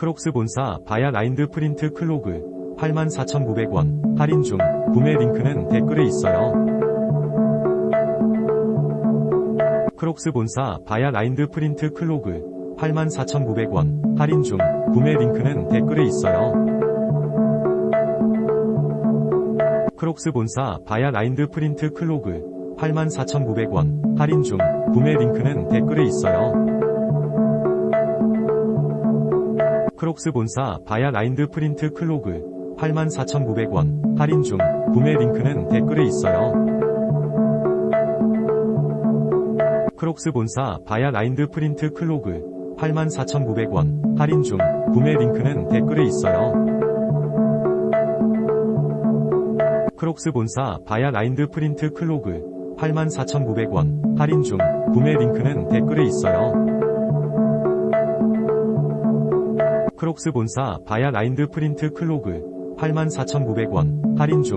크록스 본사 바야 라인드 프린트 클로그 84,900원 할인 중 구매 링크는 댓글에 있어요. 크록스 본사 바야 라인드 프린트 클로그 84,900원 할인 중 구매 링크는 댓글에 있어요. 크록스 본사 바야 라인드 프린트 클로그 84,900원 할인 중 구매 링크는 댓글에 있어요. 크록스 본사 바야 라인드 프린트 클로그 84,900원 할인 중 구매 링크는 댓글에 있어요. 크록스 본사 바야 라인드 프린트 클로그 84,900원 할인 중 구매 링크는 댓글에 있어요. 크록스 본사 바야 라인드 프린트 클로그 84,900원 할인 중 구매 링크는 댓글에 있어요. 크록스 본사 바야 라인드 프린트 클로그 84,900원 할인 중